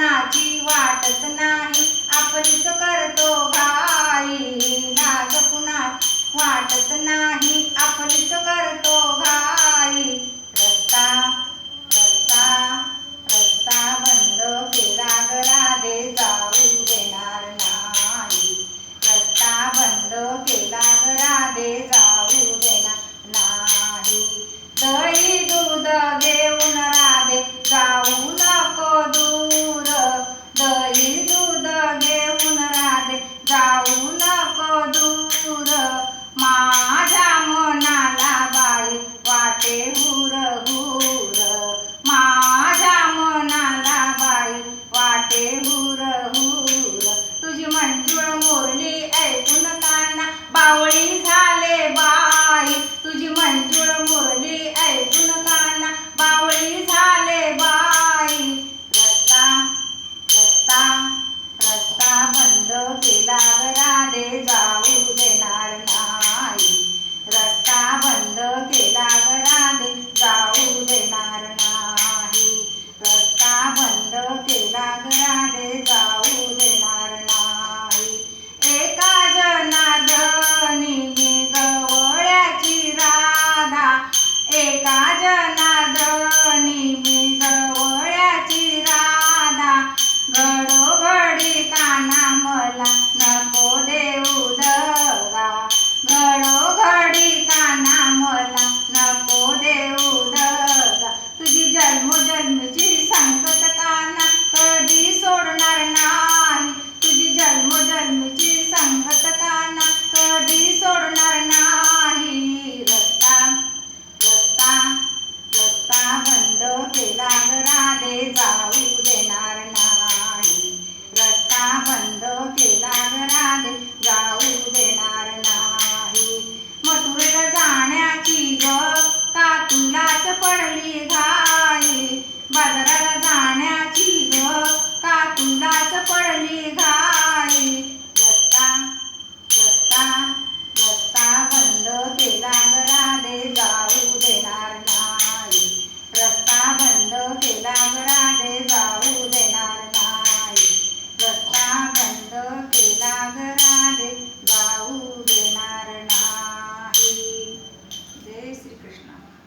कोणाची वाटत नाही. आपलीच करतो घाई धाक कुणा वाटत नाही.